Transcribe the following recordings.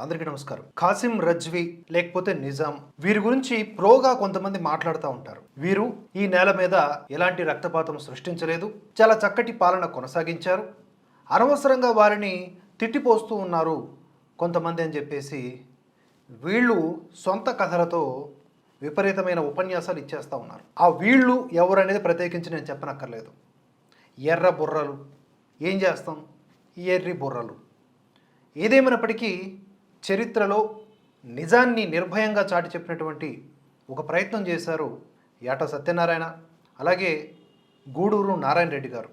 అందరికీ నమస్కారం. ఖాసిం రజ్వీ లేకపోతే నిజాం వీరి గురించి ప్రోగా కొంతమంది మాట్లాడుతూ ఉంటారు. వీరు ఈ నేల మీద ఎలాంటి రక్తపాతం సృష్టించలేదు. చాలా చక్కటి పాలన కొనసాగించారు. అనవసరంగా వారిని తిట్టిపోస్తూ ఉన్నారు కొంతమంది అని చెప్పేసి వీళ్ళు సొంత కథలతో విపరీతమైన ఉపన్యాసాలు ఇచ్చేస్తూ ఉన్నారు. ఆ వీళ్ళు ఎవరు అనేది ప్రత్యేకించి నేను చెప్పనక్కర్లేదు. ఎర్ర బుర్రలు. ఏం చేస్తాం? ఈ ఎర్రి బుర్రలు. ఏదేమైనప్పటికీ చరిత్రలో నిజాన్ని నిర్భయంగా చాటి చెప్పినటువంటి ఒక ప్రయత్నం చేశారు యాట సత్యనారాయణ అలాగే గూడూరు నారాయణ రెడ్డి గారు.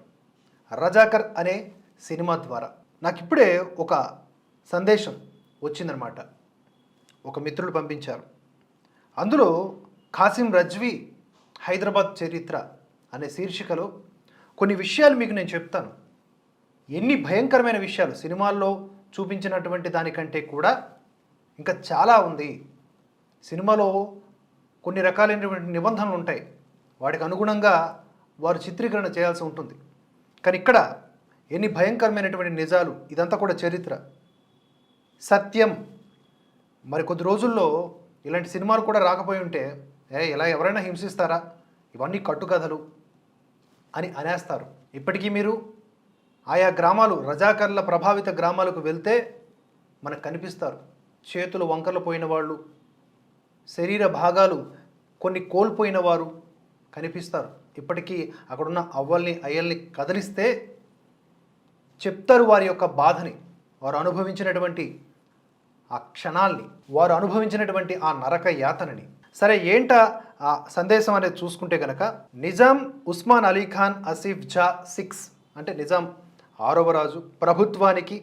రజాకర్ అనే సినిమా ద్వారా. నాకు ఇప్పుడే ఒక సందేశం వచ్చిందనమాట ఒక మిత్రుడు పంపించారు. అందులో ఖాసిం రజ్వీ హైదరాబాద్ చరిత్ర అనే శీర్షికలో కొన్ని విషయాలు మీకు నేను చెప్తాను. ఎన్ని భయంకరమైన విషయాలు సినిమాల్లో చూపించినటువంటి దానికంటే కూడా ఇంకా చాలా ఉంది. సినిమాలో కొన్ని రకాలైనటువంటి నిబంధనలు ఉంటాయి. వాటికి అనుగుణంగా వారు చిత్రీకరణ చేయాల్సి ఉంటుంది. కానీ ఇక్కడ ఎన్ని భయంకరమైనటువంటి నిజాలు ఇదంతా కూడా చరిత్ర. సత్యం. మరి కొద్ది రోజుల్లో ఇలాంటి సినిమాలు కూడా రాకపోయి ఉంటే ఏ ఇలా ఎవరైనా హింసిస్తారా? ఇవన్నీ కట్టుకథలు అని అనేస్తారు. ఇప్పటికీ మీరు ఆయా గ్రామాలు రజాకర్ల ప్రభావిత గ్రామాలకు వెళ్తే మనకు కనిపిస్తారు. చేతులు వంకలు పోయిన వాళ్ళు శరీర భాగాలు కొన్ని కోల్పోయిన వారు కనిపిస్తారు. ఇప్పటికీ అక్కడున్న అవ్వల్ని అయ్యల్ని కదిలిస్తే చెప్తారు వారి యొక్క బాధని. వారు అనుభవించినటువంటి ఆ క్షణాల్ని వారు అనుభవించినటువంటి ఆ నరక యాతనని. సరే ఏంట ఆ సందేశం అనేది చూసుకుంటే కనుక నిజాం ఉస్మాన్ అలీ ఖాన్ ఆసిఫ్ జా సిక్స్. అంటే నిజాం ఆరవ రాజు ప్రభుత్వానికి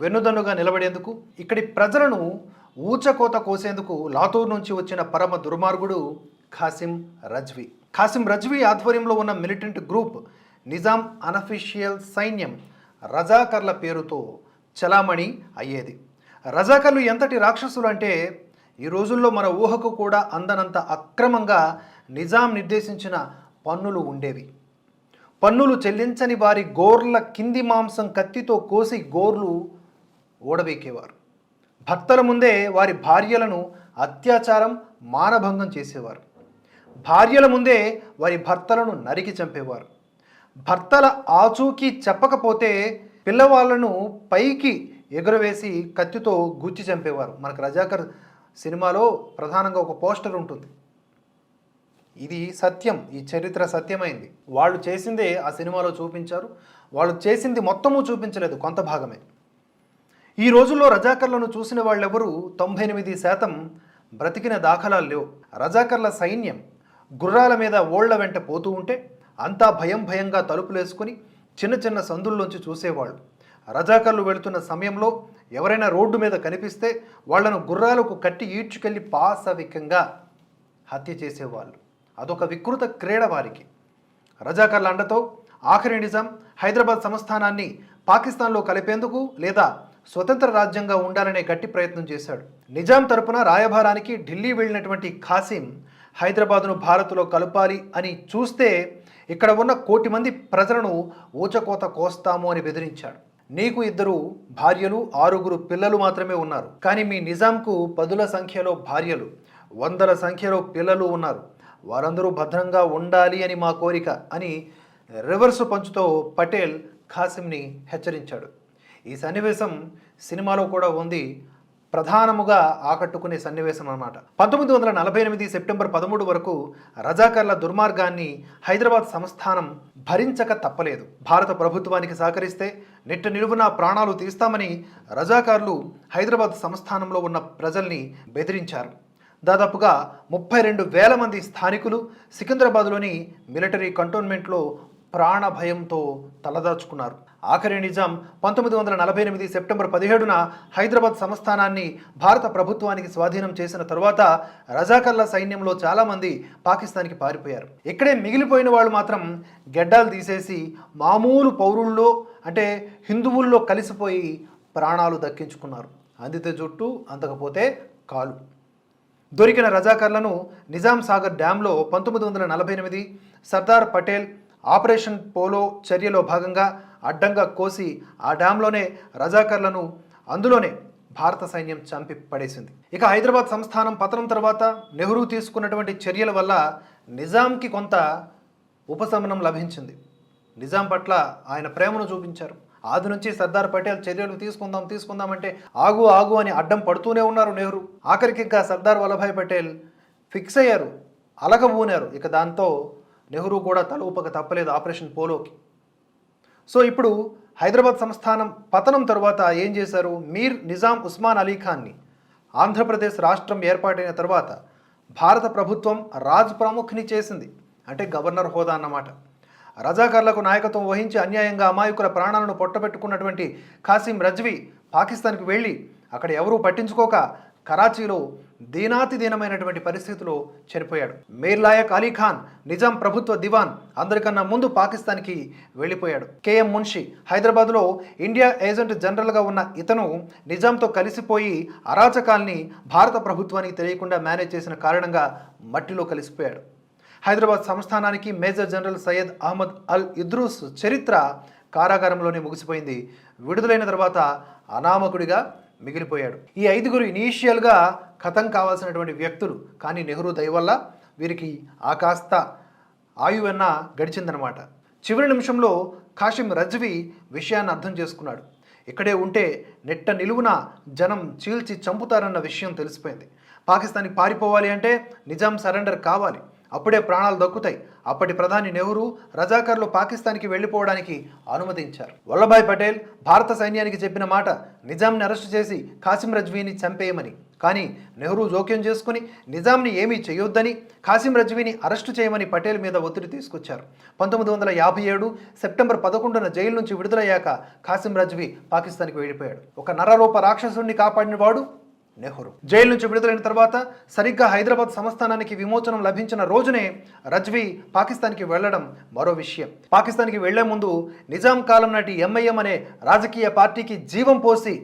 వెన్నుదన్నుగా నిలబడేందుకు ఇక్కడి ప్రజలను ఊచకోత కోసేందుకు లాతూర్ నుంచి వచ్చిన పరమ దుర్మార్గుడు ఖాసిం రజ్వీ. ఖాసిం రజ్వీ ఆధ్వర్యంలో ఉన్న మిలిటెంట్ గ్రూప్ నిజాం అనఫిషియల్ సైన్యం రజాకర్ల పేరుతో చలామణి అయ్యేది. రజాకర్లు ఎంతటి రాక్షసులు అంటే ఈ రోజుల్లో మన ఊహకు కూడా అందనంత అక్రమంగా నిజాం నిర్దేశించిన పన్నులు ఉండేవి. పన్నులు చెల్లించని వారి గోర్ల కింది మాంసం కత్తితో కోసి గోర్లు ఓడబెక్కేవారు. భర్తల ముందే వారి భార్యలను అత్యాచారం మానభంగం చేసేవారు. భార్యల ముందే వారి భర్తలను నరికి చంపేవారు. భర్తల ఆచూకీ చెప్పకపోతే పిల్లవాళ్ళను పైకి ఎగురవేసి కత్తితో గుచ్చి చంపేవారు. మనకు రజాకర్ సినిమాలో ప్రధానంగా ఒక పోస్టర్ ఉంటుంది. ఇది సత్యం ఈ చరిత్ర సత్యమైంది. వాళ్ళు చేసిందే ఆ సినిమాలో చూపించారు. వాళ్ళు చేసింది మొత్తము చూపించలేదు కొంత భాగమే. ఈ రోజుల్లో రజాకర్లను చూసిన వాళ్ళెవరూ? తొంభై ఎనిమిది శాతం బ్రతికిన దాఖలాలు లేవు. రజాకర్ల సైన్యం గుర్రాల మీద ఓళ్ళ వెంట పోతూ ఉంటే అంతా భయం భయంగా తలుపులేసుకుని చిన్న చిన్న సందుల్లోంచి చూసేవాళ్ళు. రజాకర్లు వెళుతున్న సమయంలో ఎవరైనా రోడ్డు మీద కనిపిస్తే వాళ్ళను గుర్రాలకు కట్టి ఈడ్చుకెళ్ళి పాసవికంగా హత్య చేసేవాళ్ళు. అదొక వికృత క్రీడ వారికి. రజాకర్ల అండతో ఆఖరి నిజాం హైదరాబాద్ సంస్థానాన్ని పాకిస్తాన్లో కలిపేందుకు లేదా స్వతంత్ర రాజ్యంగా ఉండాలనే గట్టి ప్రయత్నం చేశాడు. నిజాం తరపున రాయభారానికి ఢిల్లీ వెళ్ళినటువంటి ఖాసిం హైదరాబాదును భారత్లో కలపాలి అని చూస్తే ఇక్కడ ఉన్న కోటి మంది ప్రజలను ఊచకోత కోస్తాము అని బెదిరించాడు. నీకు ఇద్దరు భార్యలు ఆరుగురు పిల్లలు మాత్రమే ఉన్నారు. కానీ మీ నిజాంకు పదుల సంఖ్యలో భార్యలు వందల సంఖ్యలో పిల్లలు ఉన్నారు. వారందరూ భద్రంగా ఉండాలి అని మా కోరిక అని రివర్స్ పంచుతో పటేల్ ఖాసింని హెచ్చరించాడు. ఈ సన్నివేశం సినిమాలో కూడా ఉంది. ప్రధానముగా ఆకట్టుకునే సన్నివేశం అన్నమాట. పంతొమ్మిది వందల నలభై ఎనిమిది సెప్టెంబర్ పదమూడు వరకు రజాకర్ల దుర్మార్గాన్ని హైదరాబాద్ సంస్థానం భరించక తప్పలేదు. భారత ప్రభుత్వానికి సహకరిస్తే నిట్ట నిలువున ప్రాణాలు తీస్తామని రజాకార్లు హైదరాబాద్ సంస్థానంలో ఉన్న ప్రజల్ని బెదిరించారు. దాదాపుగా ముప్పై రెండు వేల మంది స్థానికులు సికింద్రాబాద్లోని మిలిటరీ కంటోన్మెంట్లో ప్రాణ భయంతో తలదాచుకున్నారు. ఆఖరి నిజాం పంతొమ్మిది వందల నలభై ఎనిమిది సెప్టెంబర్ పదిహేడున హైదరాబాద్ సంస్థానాన్ని భారత ప్రభుత్వానికి స్వాధీనం చేసిన తరువాత రజాకర్ల సైన్యంలో చాలామంది పాకిస్తాన్కి పారిపోయారు. ఇక్కడే మిగిలిపోయిన వాళ్ళు మాత్రం గెడ్డాలు తీసేసి మామూలు పౌరుల్లో అంటే హిందువుల్లో కలిసిపోయి ప్రాణాలు దక్కించుకున్నారు. అందితే జుట్టు అందకపోతే కాలు. దొరికిన రజాకర్లను నిజాం సాగర్ డ్యాంలో పంతొమ్మిది వందల నలభై ఎనిమిది సర్దార్ పటేల్ ఆపరేషన్ పోలో చర్యలో భాగంగా అడ్డంగా కోసి ఆ డ్యాంలోనే రజాకర్లను అందులోనే భారత సైన్యం చంపి పడేసింది. ఇక హైదరాబాద్ సంస్థానం పతనం తర్వాత నెహ్రూ తీసుకున్నటువంటి చర్యల వల్ల నిజాంకి కొంత ఉపశమనం లభించింది. నిజాం పట్ల ఆయన ప్రేమను చూపించారు. ఆది నుంచి సర్దార్ పటేల్ చర్యలు తీసుకుందాం తీసుకుందామంటే ఆగు ఆగు అని అడ్డం పడుతూనే ఉన్నారు నెహ్రూ. ఆఖరికి ఇంకా సర్దార్ వల్లభాయ్ పటేల్ ఫిక్స్ అయ్యారు అలగబూనారు. ఇక దాంతో నెహ్రూ కూడా తల ఊపక తప్పలేదు ఆపరేషన్ పోలోకి. సో ఇప్పుడు హైదరాబాద్ సంస్థానం పతనం తర్వాత ఏం చేశారు? మీర్ నిజాం ఉస్మాన్ అలీ ఖాన్ని ఆంధ్రప్రదేశ్ రాష్ట్రం ఏర్పాటైన తర్వాత భారత ప్రభుత్వం రాజ్ ప్రముఖ్ని చేసింది. అంటే గవర్నర్ హోదా అన్నమాట. రజాకార్లకు నాయకత్వం వహించి అన్యాయంగా అమాయకుల ప్రాణాలను పొట్టబెట్టుకున్నటువంటి ఖాసిం రజ్వీ పాకిస్తాన్కి వెళ్ళి అక్కడ ఎవరూ పట్టించుకోక కరాచీలో దీనాతి దీనమైనటువంటి పరిస్థితిలో చనిపోయాడు మీర్ లాయక్ అలీ ఖాన్ నిజాం ప్రభుత్వ దివాన్ అందరికన్నా ముందు పాకిస్తాన్కి వెళ్ళిపోయాడు. కేఎం మున్షి హైదరాబాద్లో ఇండియా ఏజెంట్ జనరల్గా ఉన్న ఇతను నిజాంతో కలిసిపోయి అరాచకాల్ని భారత ప్రభుత్వానికి తెలియకుండా మేనేజ్ చేసిన కారణంగా మట్టిలో కలిసిపోయాడు. హైదరాబాద్ సంస్థానానికి మేజర్ జనరల్ సయ్యద్ అహ్మద్ అల్ ఇద్రూస్ చరిత్ర కారాగారంలోనే ముగిసిపోయింది. విడుదలైన తర్వాత అనామకుడిగా మిగిలిపోయాడు. ఈ ఐదుగురు ఇనీషియల్గా ఖతం కావాల్సినటువంటి వ్యక్తులు కానీ నెహ్రూ దయ వల్ల వీరికి ఆ కాస్త ఆయువన్న గడిచిందనమాట. చివరి నిమిషంలో కాషిం రజ్వి విషయాన్ని అర్థం చేసుకున్నాడు. ఇక్కడే ఉంటే నెట్ట నిలువున జనం చీల్చి చంపుతారన్న విషయం తెలిసిపోయింది. పాకిస్తాన్కి పారిపోవాలి అంటే నిజాం సరెండర్ కావాలి. అప్పుడే ప్రాణాలు దక్కుతాయి. అప్పటి ప్రధాని నెహ్రూ రజాకర్లు పాకిస్తాన్కి వెళ్ళిపోవడానికి అనుమతించారు. వల్లభాయ్ పటేల్ భారత సైన్యానికి చెప్పిన మాట నిజాంని అరెస్టు చేసి కాసిం రజ్వీని చంపేయమని. కానీ నెహ్రూ జోక్యం చేసుకుని నిజాంని ఏమీ చేయొద్దని కాసిం రజ్వీని అరెస్టు చేయమని పటేల్ మీద ఒత్తిడి తీసుకొచ్చారు. పంతొమ్మిది వందల యాభై ఏడు సెప్టెంబర్ పదకొండున జైలు నుంచి విడుదలయ్యాక కాసిం రజ్వీ పాకిస్తాన్కి వెళ్ళిపోయాడు. ఒక నరరూప రాక్షసుడిని కాపాడిన వాడు నెహ్రూ. జైలు నుంచి విడుదలైన తర్వాత సరిగ్గా హైదరాబాద్ సంస్థానానికి విమోచనం లభించిన రోజునే రజ్వీ పాకిస్తాన్కి వెళ్ళడం మరో విషయం. పాకిస్తాన్కి వెళ్ళే ముందు నిజాం కాలం నాటి ఎంఐఎం అనే రాజకీయ పార్టీకి జీవం పోసి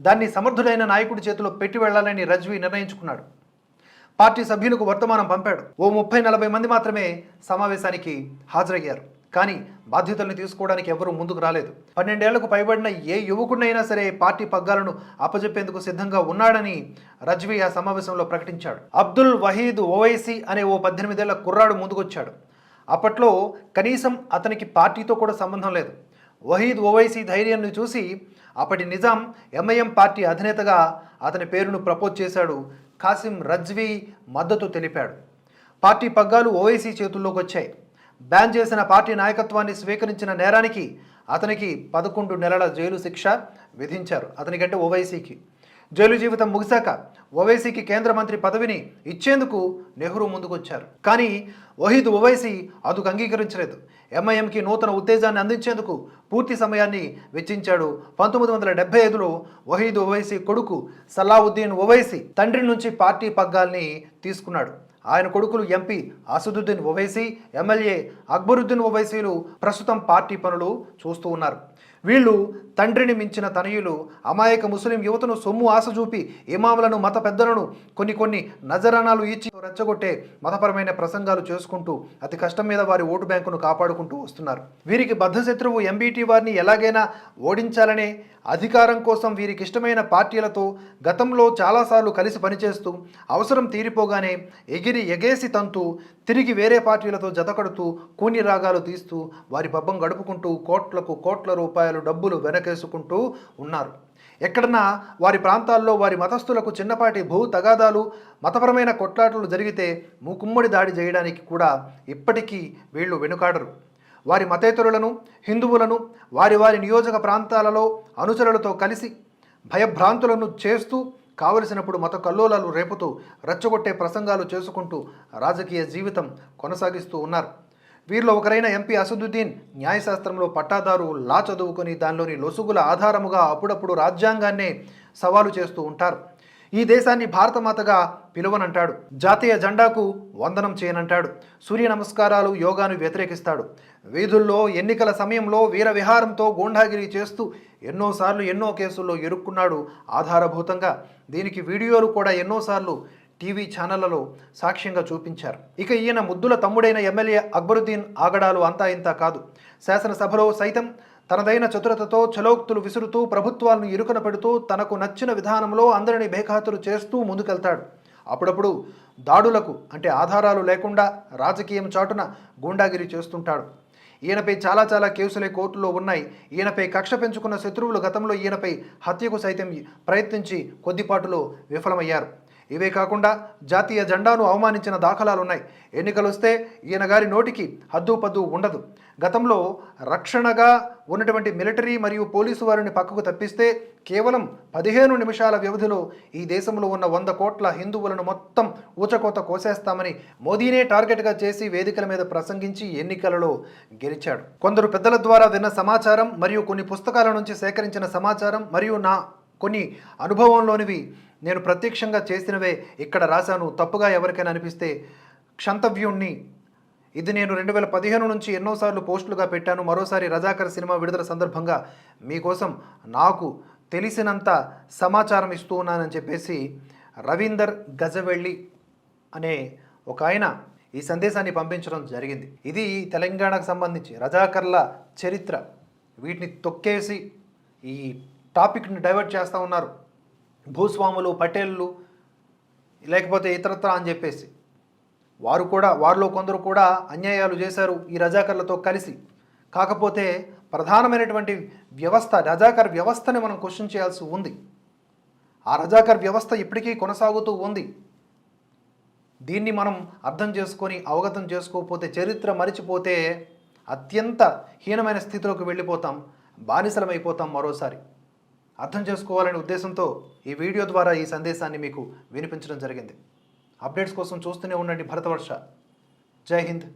దాన్ని సమర్థుడైన నాయకుడి చేతిలో పెట్టి వెళ్ళాలని రజ్వీ నిర్ణయించుకున్నాడు. పార్టీ సభ్యులకు వర్తమానం పంపాడు. ఓ ముప్పై నలభై మంది మాత్రమే సమావేశానికి హాజరయ్యారు. కానీ బాధ్యతలను తీసుకోవడానికి ఎవరూ ముందుకు రాలేదు. పన్నెండేళ్ళకు పైబడిన ఏ యువకుడినైనా సరే పార్టీ పగ్గాలను అప్పజెప్పేందుకు సిద్ధంగా ఉన్నాడని రజ్వీ ఆ సమావేశంలో ప్రకటించాడు. అబ్దుల్ వహీద్ ఓవైసీ అనే ఓ పద్దెనిమిదేళ్ళ కుర్రాడు ముందుకొచ్చాడు. అప్పట్లో కనీసం అతనికి పార్టీతో కూడా సంబంధం లేదు. వహీద్ ఓవైసీ ధైర్యాన్ని చూసి అప్పటి నిజాం ఎంఐఎం పార్టీ అధినేతగా అతని పేరును ప్రపోజ్ చేశాడు కాసిం రజ్వీ మద్దతు తెలిపాడు. పార్టీ పగ్గాలు ఓవైసీ చేతుల్లోకి వచ్చాయి బ్యాన్ చేసిన పార్టీ నాయకత్వాన్ని స్వీకరించిన నేరానికి అతనికి పదకొండు నెలల జైలు శిక్ష విధించారు. అతనికంటే ఓవైసీకి. జైలు జీవితం ముగిశాక ఓవైసీకి కేంద్ర మంత్రి పదవిని ఇచ్చేందుకు నెహ్రూ ముందుకొచ్చారు. కానీ వహీద్ ఓవైసీ అందుకు అంగీకరించలేదు. ఎంఐఎంకి నూతన ఉత్తేజాన్ని అందించేందుకు పూర్తి సమయాన్ని వెచ్చించాడు. పంతొమ్మిది వందల డెబ్బై ఐదులో వహీద్ ఓవైసీ కొడుకు సలావుద్దీన్ ఓవైసీ తండ్రి నుంచి పార్టీ పగ్గాల్ని తీసుకున్నాడు. ఆయన కొడుకులు ఎంపీ అసదుద్దీన్ ఒవైసీ ఎమ్మెల్యే అక్బరుద్దీన్ ఒవైసీలు ప్రస్తుతం పార్టీ పనులు చూస్తూ ఉన్నారు. వీళ్ళు తండ్రిని మించిన తనయులు అమాయక ముస్లిం యువతను సొమ్ము ఆశ చూపి ఇమాములను మత పెద్దలను కొన్ని కొన్ని నజరానాలు ఇచ్చి రెచ్చగొట్టే మతపరమైన ప్రసంగాలు చేసుకుంటూ అతి కష్టం మీద వారి ఓటు బ్యాంకును కాపాడుకుంటూ వస్తున్నారు. వీరికి బద్ధశత్రువు ఎంబీటీ వారిని ఎలాగైనా ఓడించాలనే అధికారం కోసం వీరికి ఇష్టమైన పార్టీలతో గతంలో చాలాసార్లు కలిసి పనిచేస్తూ అవసరం తీరిపోగానే ఎగిరి ఎగేసి తంతు తిరిగి వేరే పార్టీలతో జతకడుతూ కూని రాగాలు తీస్తూ వారి పబ్బం గడుపుకుంటూ కోట్లకు కోట్ల రూపాయలు డబ్బులు వెనకేసుకుంటూ ఉన్నారు. ఎక్కడన్నా వారి ప్రాంతాల్లో వారి మతస్థులకు చిన్నపాటి భూ తగాదాలు మతపరమైన కొట్లాటలు జరిగితే మూకుమ్మడి దాడి చేయడానికి కూడా ఇప్పటికీ వీళ్ళు వెనుకాడరు. వారి మతేతరులను హిందువులను వారి వారి నియోజక ప్రాంతాలలో అనుచరులతో కలిసి భయభ్రాంతులను చేస్తూ కావలసినప్పుడు మత కల్లోలాలు రేపుతూ రెచ్చగొట్టే ప్రసంగాలు చేసుకుంటూ రాజకీయ జీవితం కొనసాగిస్తూ ఉన్నారు. వీరిలో ఒకరైన ఎంపీ అసదుద్దీన్ న్యాయశాస్త్రంలో పట్టాదారు లా చదువుకొని దానిలోని లొసుగుల ఆధారముగా అప్పుడప్పుడు రాజ్యాంగాన్నే సవాలు చేస్తూ ఉంటారు. ఈ దేశాన్ని భారతమాతగా పిలువనంటాడు. జాతీయ జెండాకు వందనం చేయనంటాడు. సూర్య నమస్కారాలు యోగాను వ్యతిరేకిస్తాడు. వీధుల్లో ఎన్నికల సమయంలో వీర విహారంతో గూండాగిరి చేస్తూ ఎన్నోసార్లు ఎన్నో కేసుల్లో ఇరుక్కున్నాడు ఆధారభూతంగా. దీనికి వీడియోలు కూడా ఎన్నోసార్లు టీవీ ఛానళ్ళలో సాక్ష్యంగా చూపించారు. ఇక ఈయన ముద్దుల తమ్ముడైన ఎమ్మెల్యే అక్బరుద్దీన్ ఆగడాలు అంతా ఇంత కాదు. శాసనసభలో సైతం తనదైన చతురతతో చలోక్తులు విసురుతూ ప్రభుత్వాలను ఇరుకన పెడుతూ తనకు నచ్చిన విధానంలో అందరినీ బేఖాతులు చేస్తూ ముందుకెళ్తాడు. అప్పుడప్పుడు దాడులకు అంటే ఆధారాలు లేకుండా రాజకీయం చాటున గూండాగిరి చేస్తుంటాడు. ఈయనపై చాలా చాలా కేసులే కోర్టులో ఉన్నాయి. ఈయనపై కక్ష పెంచుకున్న శత్రువులు గతంలో ఈయనపై హత్యకు సైతం ప్రయత్నించి కొద్దిపాటులో విఫలమయ్యారు. ఇవే కాకుండా జాతీయ జెండాను అవమానించిన దాఖలాలు ఉన్నాయి ఎన్నికలు వస్తే ఈయన గారి నోటికి హద్దు పద్దు ఉండదు. గతంలో రక్షణగా ఉన్నటువంటి మిలిటరీ మరియు పోలీసు వారిని పక్కకు తప్పిస్తే కేవలం పదిహేను నిమిషాల వ్యవధిలో ఈ దేశంలో ఉన్న వంద కోట్ల హిందువులను మొత్తం ఊచకోత కోసేస్తామని మోదీనే టార్గెట్గా చేసి వేదికల మీద ప్రసంగించి ఎన్నికలలో గెలిచాడు. కొందరు పెద్దల ద్వారా విన్న సమాచారం మరియు కొన్ని పుస్తకాల నుంచి సేకరించిన సమాచారం మరియు నా కొన్ని అనుభవంలోనివి నేను ప్రత్యక్షంగా చేసినవే ఇక్కడ రాశాను. తప్పుగా ఎవరికైనా అనిపిస్తే క్షంతవ్యుణ్ణి. ఇది నేను రెండు వేల పదిహేను నుంచి ఎన్నోసార్లు పోస్టులుగా పెట్టాను. మరోసారి రజాకర్ సినిమా విడుదల సందర్భంగా మీకోసం నాకు తెలిసినంత సమాచారం ఇస్తూ ఉన్నానని చెప్పేసి రవీందర్ గజవెళ్ళి అనే ఒక ఆయన ఈ సందేశాన్ని పంపించడం జరిగింది. ఇది తెలంగాణకు సంబంధించి రజాకర్ల చరిత్ర. వీటిని తొక్కేసి ఈ టాపిక్ని డైవర్ట్ చేస్తూ ఉన్నారు. భూస్వాములు పటేళ్ళు లేకపోతే ఇతరత్ర అని చెప్పేసి. వారు కూడా వారిలో కొందరు కూడా అన్యాయాలు చేశారు ఈ రజాకర్లతో కలిసి. కాకపోతే ప్రధానమైనటువంటి వ్యవస్థ రజాకర్ వ్యవస్థని మనం క్వశ్చన్ చేయాల్సి ఉంది. ఆ రజాకర్ వ్యవస్థ ఇప్పటికీ కొనసాగుతూ ఉంది. దీన్ని మనం అర్థం చేసుకొని అవగతం చేసుకోకపోతే చరిత్ర మరిచిపోతే అత్యంత హీనమైన స్థితిలోకి వెళ్ళిపోతాం బానిసలమైపోతాం మరోసారి. అర్థం చేసుకోవాలనే ఉద్దేశంతో ఈ వీడియో ద్వారా ఈ సందేశాన్ని మీకు వినిపించడం జరిగింది. అప్డేట్స్ కోసం చూస్తూనే ఉండండి భరతవర్ష. జై హింద్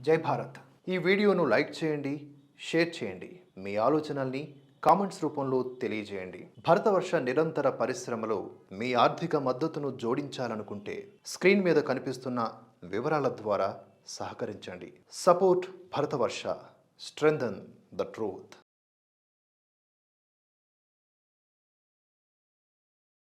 జై భారత్. ఈ వీడియోను లైక్ చేయండి షేర్ చేయండి. మీ ఆలోచనల్ని కామెంట్స్ రూపంలో తెలియజేయండి. భరతవర్ష నిరంతర పరిశ్రమలో మీ ఆర్థిక మద్దతును జోడించాలనుకుంటే స్క్రీన్ మీద కనిపిస్తున్న వివరాల ద్వారా సహకరించండి. Support Bharatvarsh. Strengthen the truth.